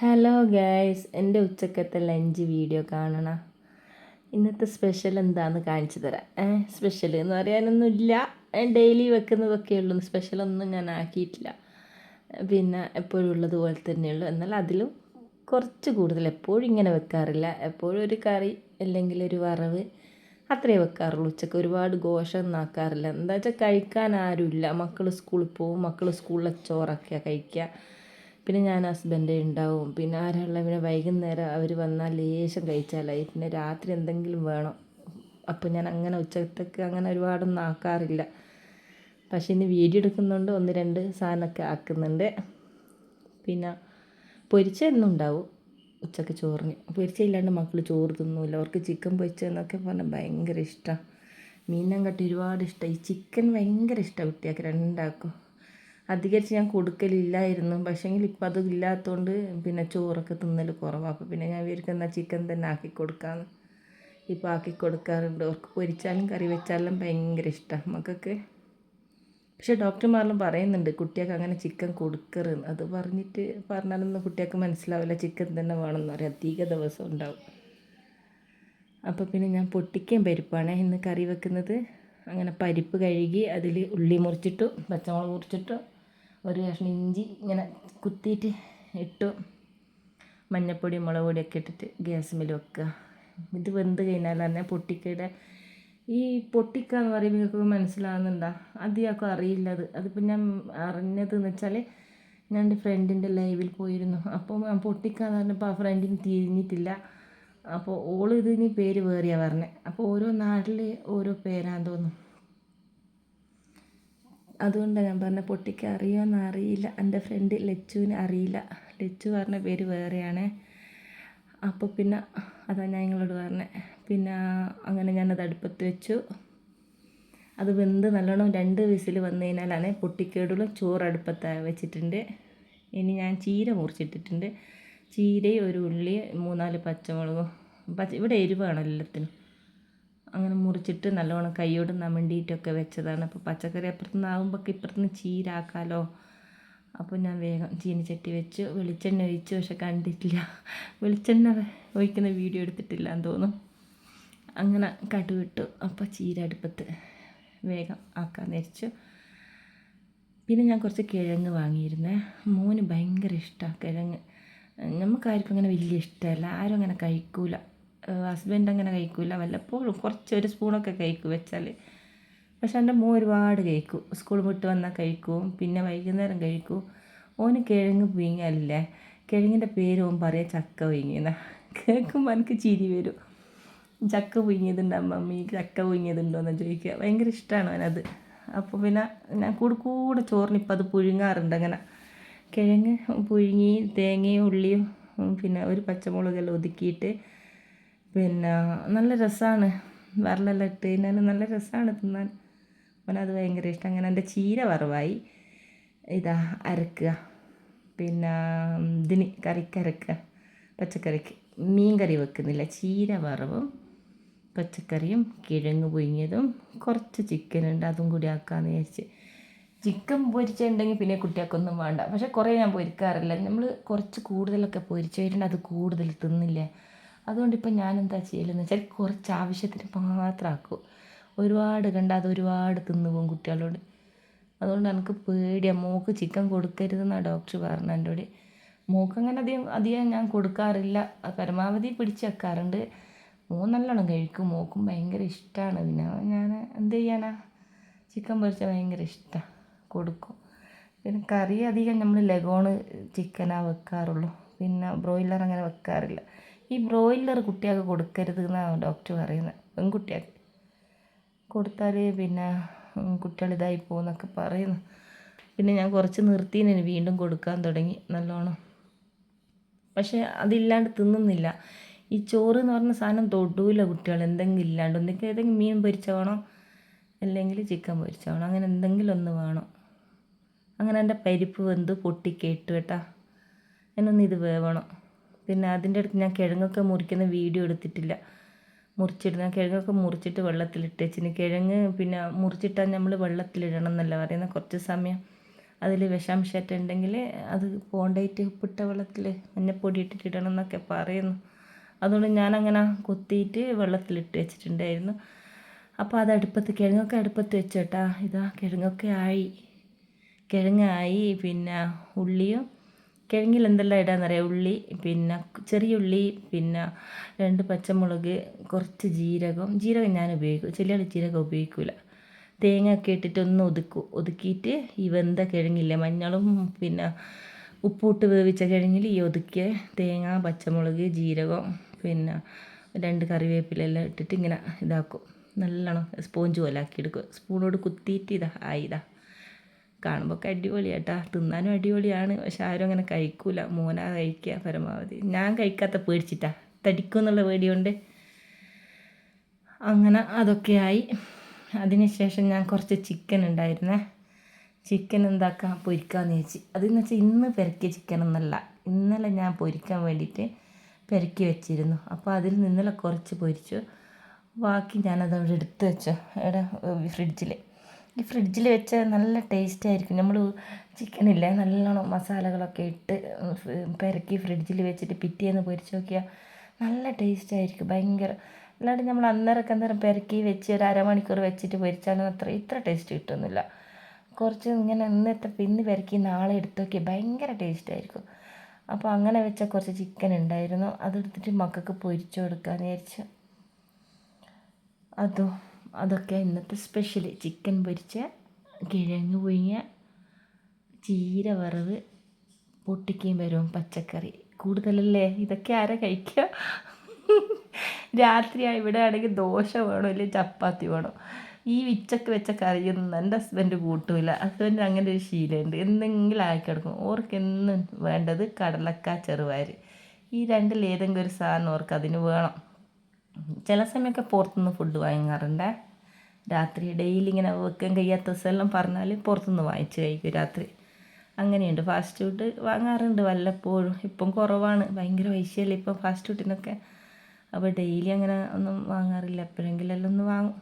Hello guys എന്റെ ഉച്ചക്കത്തെ lunch video കാണണം. ഇന്നത്തെ സ്പെഷ്യൽ എന്താണെന്ന് കാണിച്ചു തരാം. ഏ സ്പെഷ്യൽ എന്ന് പറയാനൊന്നുമില്ല. ഡെയിലി വെക്കുന്നതൊക്കെ ഉള്ളൂ. സ്പെഷ്യലൊന്നും ഞാൻ ആക്കിയിട്ടില്ല. പിന്നെ എപ്പോഴും ഉള്ളതുപോലെ തന്നെയുള്ളൂ എന്നാൽ അതിലും കുറച്ച് കൂടുതൽ എപ്പോഴും ഇങ്ങനെ വെക്കാറില്ല. എപ്പോഴും ഒരു കറി അല്ലെങ്കിൽ ഒരു വറവ് അത്രേ വെക്കാറുള്ളൂ. ഉച്ചയ്ക്ക് ഒരുപാട് ഘോഷം ആക്കാറില്ല. എന്താ വെച്ചാൽ കഴിക്കാൻ ആരുമില്ല. മക്കൾ സ്കൂളിൽ പോവും മക്കൾ സ്കൂളിലെ ചോറൊക്കെയാണ് കഴിക്കുക. പിന്നെ ഞാൻ ഹസ്ബൻഡ് ഉണ്ടാവും. പിന്നെ ആരാളുള്ള പിന്നെ വൈകുന്നേരം അവർ വന്നാൽ ലേശം കഴിച്ചാലായി പിന്നെ രാത്രി എന്തെങ്കിലും വേണം. അപ്പോൾ ഞാൻ അങ്ങനെ ഉച്ചത്തേക്ക് അങ്ങനെ ഒരുപാടൊന്നും ആക്കാറില്ല. പക്ഷേ ഇനി വീഡിയോ എടുക്കുന്നുണ്ട് ഒന്ന് രണ്ട് സാധനമൊക്കെ ആക്കുന്നുണ്ട്. പിന്നെ പൊരിച്ച എന്നും ഉണ്ടാവും ഉച്ചയ്ക്ക് ചോറിന്. പൊരിച്ചയില്ലാണ്ട് മക്കൾ ചോറ് തിന്നൂല. അവർക്ക് ചിക്കൻ പൊരിച്ചതെന്നൊക്കെ പറഞ്ഞാൽ ഭയങ്കര ഇഷ്ടമാണ് മീനം കട്ടി ഒരുപാട് ഇഷ്ടമാണ് ഈ ചിക്കൻ ഭയങ്കര ഇഷ്ടമാണ് കുട്ടിയാക്ക് രണ്ടാക്കും അധികരിച്ച് ഞാൻ കൊടുക്കലില്ലായിരുന്നു. പക്ഷേങ്കിൽ ഇപ്പം അത് ഇല്ലാത്തതുകൊണ്ട് പിന്നെ ചോറൊക്കെ തിന്നൽ കുറവാണ് അപ്പോൾ പിന്നെ ഞാൻ വിചാരിക്കുന്ന ചിക്കൻ തന്നെ ആക്കി കൊടുക്കാമെന്ന് ഇപ്പോൾ ആക്കി കൊടുക്കാറുണ്ട്. അവർക്ക് പൊരിച്ചാലും കറി വെച്ചാലും ഭയങ്കര ഇഷ്ടമാണ് മക്കൾക്ക്. പക്ഷേ ഡോക്ടർമാരെല്ലാം പറയുന്നുണ്ട് കുട്ടികൾക്ക് അങ്ങനെ ചിക്കൻ കൊടുക്കരുത്. അത് പറഞ്ഞിട്ട് പറഞ്ഞാലൊന്നും കുട്ടികൾക്ക് മനസ്സിലാവില്ല. ചിക്കൻ തന്നെ വേണമെന്ന് പറയാം. അധിക ദിവസം ഉണ്ടാവും. അപ്പോൾ പിന്നെ ഞാൻ പൊട്ടിക്കാൻ പരിപ്പാണ്. ഇന്ന് കറി വെക്കുന്നത്. അങ്ങനെ പരിപ്പ് കഴുകി അതിൽ ഉള്ളി മുറിച്ചിട്ടു പച്ചമുളക് മുറിച്ചിട്ടു ഒരു കഷ്ണം ഇഞ്ചി ഇങ്ങനെ കുത്തിയിട്ട് ഇട്ടു. മഞ്ഞപ്പൊടി മുളക് പൊടിയൊക്കെ ഇട്ടിട്ട് ഗ്യാസ് വെക്കുക. ഇത് വെന്ത് കഴിഞ്ഞാൽ തന്നെ പൊട്ടിക്കയുടെ ഈ പൊട്ടിക്ക എന്ന് പറയുമ്പോൾ നിങ്ങൾക്ക് മനസ്സിലാകുന്നുണ്ടോ അധികം അറിയില്ല അത്. അതിപ്പോൾ ഞാൻ അറിഞ്ഞതെന്ന് വെച്ചാൽ ഞാൻ എന്റെ ഫ്രണ്ടിന്റെ ലൈവിൽ പോയിരുന്നു. അപ്പോൾ പൊട്ടിക്ക എന്ന് പറഞ്ഞപ്പോൾ ആ ഫ്രണ്ടിന് തിരിഞ്ഞിട്ടില്ല. അപ്പോൾ ഓൾ ഇതിന് പേര് വേറെയാണ് പറഞ്ഞത്. അപ്പോൾ ഓരോ നാട്ടിൽ ഓരോ പേരാന്ന് തോന്നുന്നു. അതുകൊണ്ടാണ് ഞാൻ പറഞ്ഞ പൊട്ടിക്ക് അറിയുമെന്ന് അറിയില്ല. എന്റെ ഫ്രണ്ട് ലച്ചുവിന് അറിയില്ല. ലച്ചു പറഞ്ഞ പേര് വേറെയാണ്. അപ്പോൾ പിന്നെ അതാണ് ഞാൻ നിങ്ങളോട് പറഞ്ഞത് പിന്നെ അങ്ങനെ ഞാനത് അടുപ്പത്ത് വെച്ചു. അത് വെന്ത് നല്ലോണം രണ്ട് വിസിൽ വന്നു കഴിഞ്ഞാലാണ് പൊട്ടിക്കേടുള്ള ചോറ് അടുപ്പത്ത് വെച്ചിട്ടുണ്ട്. ഇനി ഞാൻ ചീര മുറിച്ചിട്ടിട്ടുണ്ട്. ചീരയും ഒരു ഉള്ളി മൂന്നാൽ പച്ചമുളകും. പച്ച ഇവിടെ എരിവാണ് എല്ലാത്തിനും. അങ്ങനെ മുറിച്ചിട്ട് നല്ലോണം കൈയോട് നമണ്ടിയിട്ടൊക്കെ വെച്ചതാണ്. അപ്പോൾ പച്ചക്കറി അപ്പുറത്തുനിന്ന് ആകുമ്പോൾ ഇപ്പുറത്തുനിന്ന് ചീരാക്കാലോ. അപ്പോൾ ഞാൻ വേഗം ചീനിച്ചട്ടി വെച്ച്. വെളിച്ചെണ്ണ ഒഴിച്ചു. പക്ഷെ കണ്ടിട്ടില്ല. വെളിച്ചെണ്ണ ഒഴിക്കുന്ന വീഡിയോ എടുത്തിട്ടില്ല എന്ന് തോന്നും. അങ്ങനെ കടുവിട്ടു. അപ്പോൾ ചീര അടുപ്പത്ത് വേഗം ആക്കാൻ നേരിച്ചു. പിന്നെ ഞാൻ കുറച്ച് കിഴങ്ങ് വാങ്ങിയിരുന്നേ. മോന് ഭയങ്കര ഇഷ്ടമാണ് കിഴങ്ങ്. നമുക്കാർക്കും അങ്ങനെ വലിയ ഇഷ്ടമല്ല. ആരും അങ്ങനെ കഴിക്കൂല. ഹസ്ബൻഡ് അങ്ങനെ കഴിക്കില്ല വല്ലപ്പോഴും കുറച്ച് ഒരു സ്പൂണൊക്കെ കഴിക്കും വെച്ചാൽ പക്ഷേ എന്റെ മോ ഒരുപാട് കഴിക്കും. സ്കൂൾ വിട്ട് വന്നാൽ കഴിക്കും. പിന്നെ വൈകുന്നേരം കഴിക്കും. ഓന് കിഴങ്ങ് പുഴുങ്ങല്ലേ കിഴങ്ങിന്റെ പേര് ഓൻ പറയാം ചക്ക പുഴുങ്ങിയെന്ന. കേൾക്കുമ്പോൾ എനിക്ക് ചിരി വരും. ചക്ക പുഴുങ്ങിയതുണ്ടോ മമ്മി ചക്ക പുഴുങ്ങിയതുണ്ടോ എന്ന് ചോദിക്കുക. ഭയങ്കര ഇഷ്ടമാണ് അവനത്. അപ്പോൾ പിന്നെ ഞാൻ കൂടെ കൂടെ ചോറിന് ഇപ്പം അത് പുഴുങ്ങാറുണ്ട് അങ്ങനെ. കിഴങ്ങ് പുഴുങ്ങി തേങ്ങയും ഉള്ളിയും പിന്നെ ഒരു പച്ചമുളകെല്ലാം ഒതുക്കിയിട്ട് പിന്നെ നല്ല രസമാണ് വറലെല്ലാം ഇട്ട് കഴിഞ്ഞാൽ നല്ല രസമാണ് തിന്നാൻ. അവനത് ഭയങ്കര ഇഷ്ടം. അങ്ങനെ എന്റെ ചീര വറവായി. ഇതാ അരക്കുക. പിന്നെ ഇതിന് കറിക്ക് അരക്കുക. പച്ചക്കറിക്ക്. മീൻ കറി വെക്കുന്നില്ല. ചീര വറവും പച്ചക്കറിയും കിഴങ്ങ് പുഴുങ്ങിയതും കുറച്ച് ചിക്കൻ ഉണ്ട്. അതും കൂടി ആക്കാമെന്ന് വിചാരിച്ച്. ചിക്കൻ പൊരിച്ചിട്ടുണ്ടെങ്കിൽ പിന്നെ കുട്ടികൾക്കൊന്നും വേണ്ട. പക്ഷെ കുറേ ഞാൻ പൊരിക്കാറില്ല. നമ്മൾ കുറച്ച് കൂടുതലൊക്കെ പൊരിച്ചു കഴിഞ്ഞിട്ട് അത് കൂടുതൽ തിന്നില്ലേ. അതുകൊണ്ട് ഇപ്പം ഞാൻ എന്താ ചെയ്യലെന്ന് വെച്ചാൽ കുറച്ച് ആവശ്യത്തിന് മാത്രം ആക്കും ഒരുപാട് കണ്ട അത് ഒരുപാട് തിന്നു പോകും കുട്ടികളോട്. അതുകൊണ്ട് എനിക്ക് പേടിയാണ് മോക്ക് ചിക്കൻ കൊടുക്കരുതെന്നാണ് ഡോക്ടർ പറഞ്ഞത് എന്റെ മോക്ക് അങ്ങനെ അധികം അധികം ഞാൻ കൊടുക്കാറില്ല. പരമാവധി പിടിച്ച് വെക്കാറുണ്ട്. മോൻ നല്ലോണം കഴിക്കും. മോക്കും ഭയങ്കര ഇഷ്ടമാണ് പിന്നെ ഞാൻ എന്ത് ചെയ്യാനാ? ചിക്കൻ പൊരിച്ച ഭയങ്കര ഇഷ്ടമാണ് കൊടുക്കും. പിന്നെ കറി അധികം നമ്മൾ ലഗോണ് ചിക്കനാണ് വെക്കാറുള്ളൂ. പിന്നെ ബ്രോയിലർ അങ്ങനെ വെക്കാറില്ല. ഈ ബ്രോയിലർ കുട്ടിയൊക്കെ കൊടുക്കരുത് എന്നാണ് ഡോക്ടർ പറയുന്നത് പെൺകുട്ടികൾക്ക്. കൊടുത്താൽ പിന്നെ കുട്ടികൾ ഇതായി പോകുമെന്നൊക്കെ പറയുന്നു. പിന്നെ ഞാൻ കുറച്ച് നിർത്തിയതിന് വീണ്ടും കൊടുക്കാൻ തുടങ്ങി. നല്ലോണം. പക്ഷേ അതില്ലാണ്ട് തിന്നുന്നില്ല. ഈ ചോറ് എന്ന് പറഞ്ഞ സാധനം തൊടൂല കുട്ടികൾ. എന്തെങ്കിലും ഇല്ലാണ്ട് എന്തെങ്കിലും ഏതെങ്കിലും മീൻ പൊരിച്ച അല്ലെങ്കിൽ ചിക്കൻ പൊരിച്ച അങ്ങനെ എന്തെങ്കിലും ഒന്ന് വേണം. അങ്ങനെ എന്റെ പരിപ്പ് വെന്ത് പൊട്ടിക്കേട്ടു കേട്ടാ. എന്നൊന്ന് ഇത് വേവണം. പിന്നെ അതിന്റെ അടുത്ത് ഞാൻ കിഴങ്ങൊക്കെ മുറിക്കുന്ന വീഡിയോ എടുത്തിട്ടില്ല. മുറിച്ചിടുന്ന കിഴങ്ങൊക്കെ മുറിച്ചിട്ട് വെള്ളത്തിലിട്ട് വെച്ചിന് കിഴങ്ങ് പിന്നെ മുറിച്ചിട്ടാൽ നമ്മൾ വെള്ളത്തിലിടണം എന്നല്ല പറയുന്നത് കുറച്ച് സമയം അതിൽ വിഷാംശമൊക്കെ ഉണ്ടെങ്കിൽ അത് പോണ്ടായിട്ട് ഉപ്പിട്ട വെള്ളത്തിൽ മഞ്ഞപ്പൊടി ഇട്ടിട്ട് ഇടണം എന്നൊക്കെ പറയുന്നു. അതുകൊണ്ട് ഞാനങ്ങനെ കുത്തിയിട്ട് വെള്ളത്തിലിട്ട് വെച്ചിട്ടുണ്ടായിരുന്നു. അപ്പോൾ അത് അടുപ്പത്ത് കിഴങ്ങൊക്കെ അടുപ്പത്ത് വെച്ചോട്ടാ. ഇതാ കിഴങ്ങൊക്കെ ആയി. കിഴങ്ങായി. പിന്നെ ഉള്ളിയും കിഴങ്ങിൽ എന്തെല്ലാം ഇടാന്നറിയാം ഉള്ളി പിന്നെ ചെറിയ ഉള്ളി പിന്നെ രണ്ട് പച്ചമുളക് കുറച്ച് ജീരകം. ജീരകം ഞാൻ ഉപയോഗിക്കും. ചില ജീരകം ഉപയോഗിക്കില്ല തേങ്ങ ഒക്കെ ഇട്ടിട്ട് ഒന്ന് ഒതുക്കും. ഒതുക്കിയിട്ട് ഈ വെന്ത കിഴങ്ങില്ലേ മഞ്ഞളും പിന്നെ ഉപ്പിട്ട് വേവിച്ച കിഴങ്ങിൽ ഈ ഒതുക്കിയ തേങ്ങ പച്ചമുളക് ജീരകം പിന്നെ രണ്ട് കറിവേപ്പിലെല്ലാം ഇട്ടിട്ട് ഇങ്ങനെ ഇതാക്കും. നല്ലോണം സ്പോഞ്ച് പോലെ ആക്കിയെടുക്കും സ്പൂണോട് കുത്തിയിട്ട് ഇതാ ആയി ഇതാ. കാണുമ്പോൾ ഒക്കെ അടിപൊളിയാട്ടാ തിന്നാനും അടിപൊളിയാണ്. പക്ഷെ ആരും അങ്ങനെ കഴിക്കൂല. മോനാ കഴിക്കുക പരമാവധി. ഞാൻ കഴിക്കാത്ത പേടിച്ചിട്ടാ. തടിക്കും എന്നുള്ള പേടിയുണ്ട് അങ്ങനെ അതൊക്കെയായി അതിന് ശേഷം ഞാൻ കുറച്ച് ചിക്കൻ ഉണ്ടായിരുന്നേ. ചിക്കൻ എന്താക്കാം? പൊരിക്കാമെന്ന് ചോദിച്ചു അതെന്ന് വെച്ചാൽ ഇന്ന് പെരക്കിയ ചിക്കൻ എന്നല്ല ഇന്നലെ ഞാൻ പൊരിക്കാൻ വേണ്ടിയിട്ട് പെരക്കി വെച്ചിരുന്നു. അപ്പോൾ അതിൽ നിന്നലെ കുറച്ച് പൊരിച്ചു. ബാക്കി ഞാനത് അവിടെ എടുത്ത് വെച്ചു. ഇവിടെ ഫ്രിഡ്ജിൽ ഈ ഫ്രിഡ്ജിൽ വെച്ച നല്ല ടേസ്റ്റ് ആയിരിക്കും. നമ്മൾ ചിക്കനില്ലേ നല്ലോണം മസാലകളൊക്കെ ഇട്ട് പെരക്കി ഫ്രിഡ്ജിൽ വെച്ചിട്ട് പിറ്റേന്ന് പൊരിച്ച് നോക്കിയാൽ നല്ല ടേസ്റ്റ് ആയിരിക്കും ഭയങ്കര. അല്ലാണ്ട് നമ്മൾ അന്നേരമൊക്കെ അന്നേരം പെരക്കി വെച്ച് ഒരു അരമണിക്കൂർ വെച്ചിട്ട് പൊരിച്ചാലും അത്ര ഇത്ര ടേസ്റ്റ് കിട്ടുന്നില്ല. കുറച്ച് ഇങ്ങനെ ഇന്നത്തെ ഇന്ന് പെരക്കി നാളെ എടുത്ത് നോക്കിയാൽ ഭയങ്കര ടേസ്റ്റ് ആയിരിക്കും. അപ്പോൾ അങ്ങനെ വെച്ച കുറച്ച് ചിക്കൻ ഉണ്ടായിരുന്നു. അതെടുത്തിട്ട് മക്കൾക്ക് പൊരിച്ചു കൊടുക്കാമെന്ന് വിചാരിച്ചു. അതും അതൊക്കെ ഇന്നത്തെ സ്പെഷ്യൽ ചിക്കൻ പൊരിച്ച കിഴങ്ങ് പുഴുങ്ങിയ ചീര വറവ് പൊട്ടിക്കയും വരും പച്ചക്കറി. കൂടുതലല്ലേ? ഇതൊക്കെ ആരാ കഴിക്കുക രാത്രി ഇവിടെ ആണെങ്കിൽ ദോശ വേണോ? അല്ലെങ്കിൽ ചപ്പാത്തി വേണോ? ഈ ഉച്ചയ്ക്ക് വെച്ച കറിയൊന്നും എന്റെ ഹസ്ബൻഡ് കൂട്ടൂല. ഹസ്ബൻഡ് അങ്ങനെ ഒരു ശീലമുണ്ട്. എന്തെങ്കിലും ആക്കിയെടുക്കും ഓർക്ക് എന്നും വേണ്ടത് കടലക്ക ചെറുപയർ ഈ രണ്ടിൽ ഏതെങ്കിലും ഒരു സാധനം ഓർക്ക് അതിന് വേണം. ചില സമയമൊക്കെ പുറത്തുനിന്ന് ഫുഡ് വാങ്ങാറുണ്ട്. രാത്രി ഡെയിലി ഇങ്ങനെ വെക്കാൻ കഴിയാത്ത ദിവസമെല്ലാം പറഞ്ഞാൽ പുറത്തുനിന്ന് വാങ്ങിച്ച് കഴിക്കും രാത്രി. അങ്ങനെയുണ്ട്. ഫാസ്റ്റ് ഫുഡ് വാങ്ങാറുണ്ട് വല്ലപ്പോഴും. ഇപ്പം കുറവാണ്. ഭയങ്കര പൈസയല്ലേ ഇപ്പം ഫാസ്റ്റ് ഫുഡിനൊക്കെ അപ്പോൾ ഡെയിലി അങ്ങനെ ഒന്നും വാങ്ങാറില്ല. എപ്പോഴെങ്കിലും ഒന്ന് വാങ്ങും.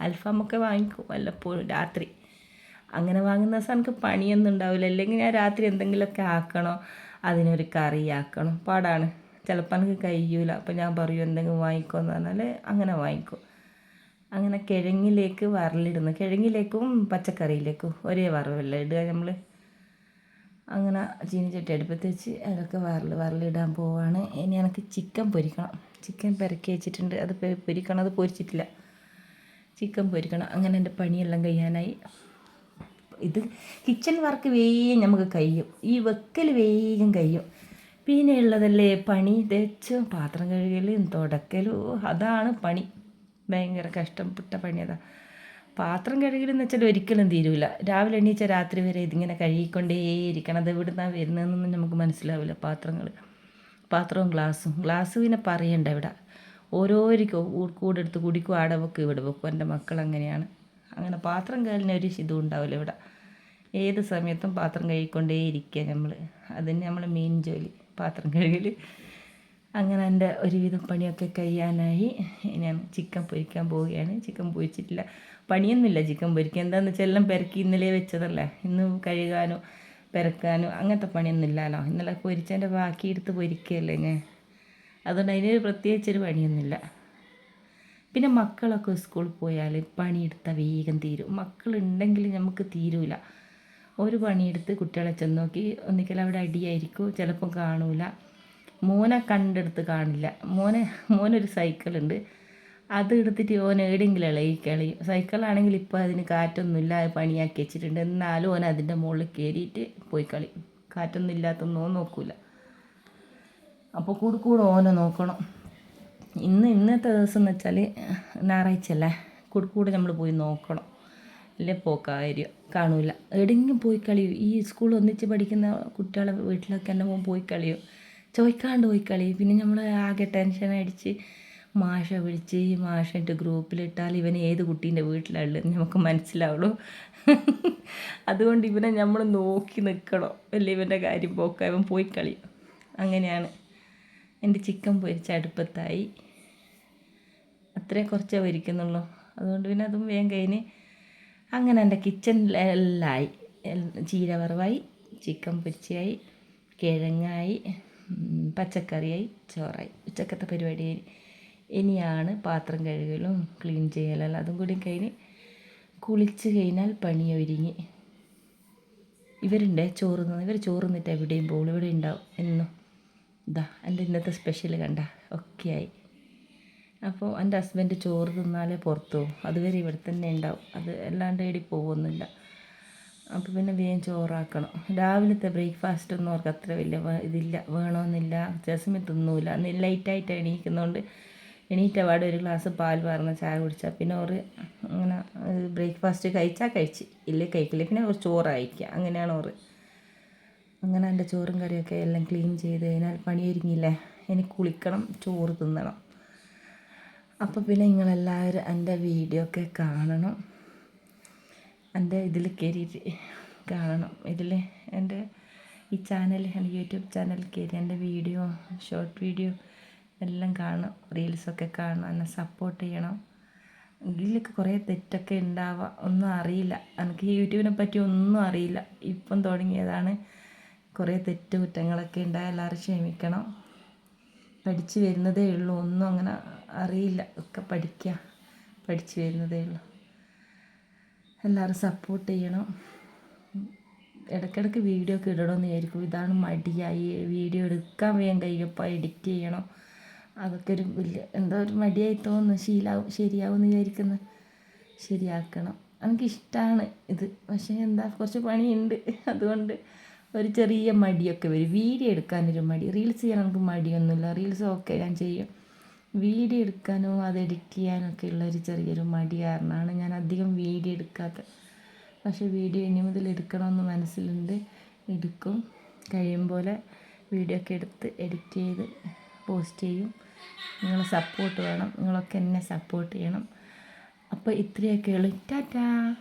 അൽഫാമൊക്കെ വാങ്ങിക്കും വല്ലപ്പോഴും രാത്രി. അങ്ങനെ വാങ്ങുന്ന ദിവസം എനിക്ക് പണിയൊന്നും ഉണ്ടാവില്ല. അല്ലെങ്കിൽ ഞാൻ രാത്രി എന്തെങ്കിലുമൊക്കെ ആക്കണോ? അതിനൊരു കറി ആക്കണം പാടാണ്. ചിലപ്പോൾ എനിക്ക് കഴിയൂല. അപ്പോൾ ഞാൻ പറയും എന്തെങ്കിലും വാങ്ങിക്കുമെന്ന് പറഞ്ഞാൽ അങ്ങനെ വാങ്ങിക്കും. അങ്ങനെ കിഴങ്ങിലേക്ക് വറലിടുന്നു കിഴങ്ങിലേക്കും പച്ചക്കറിയിലേക്കും ഒരേ വറവല്ല ഇടുക നമ്മൾ അങ്ങനെ ചീനിച്ചട്ടി അടുപ്പത്ത് വെച്ച് അതൊക്കെ വറൽ വറലിടാൻ പോവാണ്. ഇനി എനിക്ക് ചിക്കൻ പൊരിക്കണം. ചിക്കൻ പെരക്കി വെച്ചിട്ടുണ്ട്. അത് പൊരിക്കണം. അത് പൊരിച്ചിട്ടില്ല. ചിക്കൻ പൊരിക്കണം. അങ്ങനെ എന്റെ പണിയെല്ലാം കഴിയാനായി. ഇത് കിച്ചൺ വർക്ക് വേഗം നമുക്ക് കഴിയും. ഈ വെക്കൽ വേഗം കഴിയും. പിന്നെ ഉള്ളതല്ലേ പണി തേച്ച് പാത്രം കഴുകലും തുടക്കലും അതാണ് പണി. ഭയങ്കര കഷ്ടപ്പെട്ട പണി അതാ പാത്രം കഴുകലെന്ന് വെച്ചാൽ ഒരിക്കലും തീരൂല. രാവിലെ എണീച്ച രാത്രി വരെ ഇതിങ്ങനെ കഴുകിക്കൊണ്ടേയിരിക്കണം. അത് എവിടുന്നാണ് വരുന്നതെന്നൊന്നും നമുക്ക് മനസ്സിലാവില്ല പാത്രങ്ങൾ. പാത്രവും ഗ്ലാസ്സും ഗ്ലാസ് പിന്നെ പറയണ്ട ഇവിടെ. ഓരോരിക്കും കൂടെ എടുത്ത് കുടിക്കും ആടെ വെക്കും ഇവിടെ വെക്കും. എന്റെ മക്കൾ അങ്ങനെയാണ്. അങ്ങനെ പാത്രം കഴിഞ്ഞ ഒരു ഇതും ഉണ്ടാവില്ല ഇവിടെ. ഏത് സമയത്തും പാത്രം കഴുകിക്കൊണ്ടേ ഇരിക്കുക നമ്മൾ അതിന് നമ്മൾ മെയിൻ ജോലി. പാത്രം കഴുകൽ അങ്ങനെ എന്റെ ഒരുവിധം പണിയൊക്കെ കഴിയാനായി ഞാൻ ചിക്കൻ പൊരിക്കാൻ പോവുകയാണ്. ചിക്കൻ പൊരിച്ചിട്ടില്ല. പണിയൊന്നുമില്ല ചിക്കൻ പൊരിക്കുക എന്താണെന്ന് വെച്ചാൽ എല്ലാം പെരക്കി ഇന്നലെ വെച്ചതല്ലേ. ഇന്ന് കഴുകാനോ പെരക്കാനോ അങ്ങനത്തെ പണിയൊന്നും ഇല്ലല്ലോ ഇന്നലെ പൊരിച്ചതിന്റെ ബാക്കി എടുത്ത് പൊരിക്കുകയല്ലേ ഞാൻ. അതുകൊണ്ട് അതിന് പ്രത്യേകിച്ചൊരു പണിയൊന്നുമില്ല. പിന്നെ മക്കളൊക്കെ സ്കൂളിൽ പോയാൽ പണിയെടുത്താൽ വേഗം തീരും. മക്കളുണ്ടെങ്കിൽ നമുക്ക് തീരൂല. ഒരു പണിയെടുത്ത് കുട്ടികളെ ചെന്ന് നോക്കി ഒന്നിക്കൽ അവിടെ അടിയായിരിക്കും. ചിലപ്പം കാണൂല. മോനെ കണ്ടെടുത്ത് കാണില്ല. മോനെ മോനൊരു സൈക്കിളുണ്ട്. അത് എടുത്തിട്ട് ഓൻ എവിടെയെങ്കിലും ഇളകി കളി സൈക്കിളാണെങ്കിൽ ഇപ്പോൾ അതിന് കാറ്റൊന്നുമില്ല. അത് പണിയാക്കി വെച്ചിട്ടുണ്ട്. എന്നാലും ഓൻ അതിന്റെ മുകളിൽ കയറിയിട്ട് പോയി കളി കാറ്റൊന്നും ഇല്ലാത്തൊന്നും നോക്കൂല. അപ്പോൾ കൂടെ കൂടെ ഓനെ നോക്കണം. ഇന്ന് ഇന്നത്തെ ദിവസം എന്ന് വെച്ചാൽ ഞായറാഴ്ച അല്ലേ? കൂടെ കൂടെ നമ്മൾ പോയി നോക്കണം. അല്ലേ പോക്കാര്യം കാണൂല. എവിടെയെങ്കിലും പോയി കളിയും. ഈ സ്കൂൾ ഒന്നിച്ച് പഠിക്കുന്ന കുട്ടികളെ വീട്ടിലൊക്കെ എന്റെ മോൻ പോയി കളിയും. ചോദിക്കാണ്ട് പോയി കളിയും. പിന്നെ നമ്മൾ ആകെ ടെൻഷൻ അടിച്ച് മാഷ വിളിച്ച് ഈ മാഷിന്റെ ഗ്രൂപ്പിലിട്ടാൽ ഇവൻ ഏത് കുട്ടീന്റെ വീട്ടിലുള്ളത് നമുക്ക് മനസ്സിലാവുള്ളൂ. അതുകൊണ്ട് ഇവനെ നമ്മൾ നോക്കി നിൽക്കണം അല്ലേ ഇവന്റെ കാര്യം പോക്ക. ഇവൻ പോയി കളിയും. അങ്ങനെയാണ്. എന്റെ ചിക്കൻ പൊരിച്ച അടുപ്പത്തായി. അത്രേ കുറച്ചേ പൊരിക്കുന്നുള്ളൂ. അതുകൊണ്ട് പിന്നെ അതും വേഗം കഴിഞ്ഞ് അങ്ങനെ എന്റെ കിച്ചണിലെല്ലാമായി ചീര വറവായി ചിക്കൻ പൊരിച്ചയായി കിഴങ്ങായി പച്ചക്കറിയായി ചോറായി. ഉച്ചക്കത്തെ പരിപാടി ഇനിയാണ് പാത്രം കഴുകലും ക്ലീൻ ചെയ്യലും അതും കൂടി കഴിഞ്ഞ് കുളിച്ച് കഴിഞ്ഞാൽ പണി ഒരുങ്ങി. ഇവരുണ്ട് ചോറ് ഇവർ ചോറ് നിന്നിട്ട് എവിടെയും പോകും ഇവിടെ ഉണ്ടാവും എന്നും. ഇതാ എന്റെ ഇന്നത്തെ സ്പെഷ്യൽ കണ്ട. ഒക്കെയായി അപ്പോൾ എന്റെ ഹസ്ബൻഡ് ചോറ് തിന്നാലേ പുറത്തു പോകും അതുവരെ ഇവിടെ തന്നെ ഉണ്ടാവും. അത് അല്ലാണ്ട് ഏടി പോകുന്നില്ല. അപ്പോൾ പിന്നെ വേഗം ചോറാക്കണം. രാവിലത്തെ ബ്രേക്ക്ഫാസ്റ്റ് ഒന്നും അവർക്ക് അത്ര വലിയ ഇതില്ല വേണമെന്നില്ല ജസ്മി തിന്നൂല. ലൈറ്റായിട്ട് എണീക്കുന്നതുകൊണ്ട് എണീറ്റ പാടെ ഒരു ഗ്ലാസ് പാൽ പറഞ്ഞ ചായ കുടിച്ചാൽ പിന്നെ അവർ അങ്ങനെ ബ്രേക്ക്ഫാസ്റ്റ് കഴിച്ചാൽ കഴിച്ച് ഇല്ലേ കഴിക്കില്ല. പിന്നെ ഒരു ചോറായിരിക്കുക അങ്ങനെയാണ് ഓറ്. അങ്ങനെ എന്റെ ചോറും കറിയൊക്കെ എല്ലാം ക്ലീൻ ചെയ്ത് കഴിഞ്ഞാൽ പണിയൊരുങ്ങിയില്ലേ? എനിക്ക് കുളിക്കണം ചോറ് തിന്നണം. അപ്പോൾ പിന്നെ നിങ്ങളെല്ലാവരും എന്റെ വീഡിയോ ഒക്കെ കാണണം. എന്റെ ഇതിൽ കയറിയിട്ട് കാണണം. ഇതിൽ എന്റെ ഈ ചാനൽ എന്റെ യൂട്യൂബ് ചാനൽ കയറി എന്റെ വീഡിയോ ഷോർട്ട് വീഡിയോ എല്ലാം കാണണം. റീൽസൊക്കെ കാണണം. എന്നെ സപ്പോർട്ട് ചെയ്യണം. ഇതിലൊക്കെ കുറേ തെറ്റൊക്കെ ഉണ്ടാവുക ഒന്നും അറിയില്ല. എനിക്ക് യൂട്യൂബിനെ പറ്റി ഒന്നും അറിയില്ല. ഇപ്പം തുടങ്ങിയതാണ്. കുറേ തെറ്റ് കുറ്റങ്ങളൊക്കെ ഉണ്ടായ എല്ലാവരും ക്ഷമിക്കണം. പഠിച്ചു വരുന്നതേ ഉള്ളൂ. ഒന്നും അങ്ങനെ അറിയില്ല. ഒക്കെ പഠിക്കുക പഠിച്ചു വരുന്നതേ ഉള്ളൂ. എല്ലാവരും സപ്പോർട്ട് ചെയ്യണം. ഇടയ്ക്കിടയ്ക്ക് വീഡിയോ ഒക്കെ ഇടണമെന്ന് വിചാരിക്കും. ഇതാണ് മടിയായി. വീഡിയോ എടുക്കാൻ വേഗം കഴിയപ്പോൾ എഡിറ്റ് ചെയ്യണം. അതൊക്കെ ഒരു വലിയ എന്താ ഒരു മടിയായി തോന്നുന്നു. ശീലാവും ശരിയാവും എന്ന് വിചാരിക്കുന്നു. ശരിയാക്കണം. എനിക്കിഷ്ടമാണ് ഇത്. പക്ഷേ എന്താ കുറച്ച് പണിയുണ്ട്. അതുകൊണ്ട് ഒരു ചെറിയ മടിയൊക്കെ വരും. വീഡിയോ എടുക്കാനൊരു മടി. റീൽസ് ചെയ്യാൻ എനിക്ക് മടിയൊന്നുമില്ല. റീൽസ് ഒക്കെ ഞാൻ ചെയ്യും. വീഡിയോ എടുക്കാനോ അത് എഡിറ്റ് ചെയ്യാനൊക്കെ ഉള്ള ഒരു ചെറിയൊരു മടി കാരണമാണ് ഞാൻ അധികം വീഡിയോ എടുക്കാത്ത പക്ഷേ വീഡിയോ ഇനി മുതൽ എടുക്കണമെന്ന് മനസ്സിലുണ്ട്. എടുക്കും. കഴിയും പോലെ വീഡിയോ ഒക്കെ എടുത്ത് എഡിറ്റ് ചെയ്ത് പോസ്റ്റ് ചെയ്യും. നിങ്ങളെ സപ്പോർട്ട് വേണം. നിങ്ങളൊക്കെ എന്നെ സപ്പോർട്ട് ചെയ്യണം. അപ്പോൾ ഇത്രയൊക്കെ ഉള്ളൂ. ടാറ്റാ.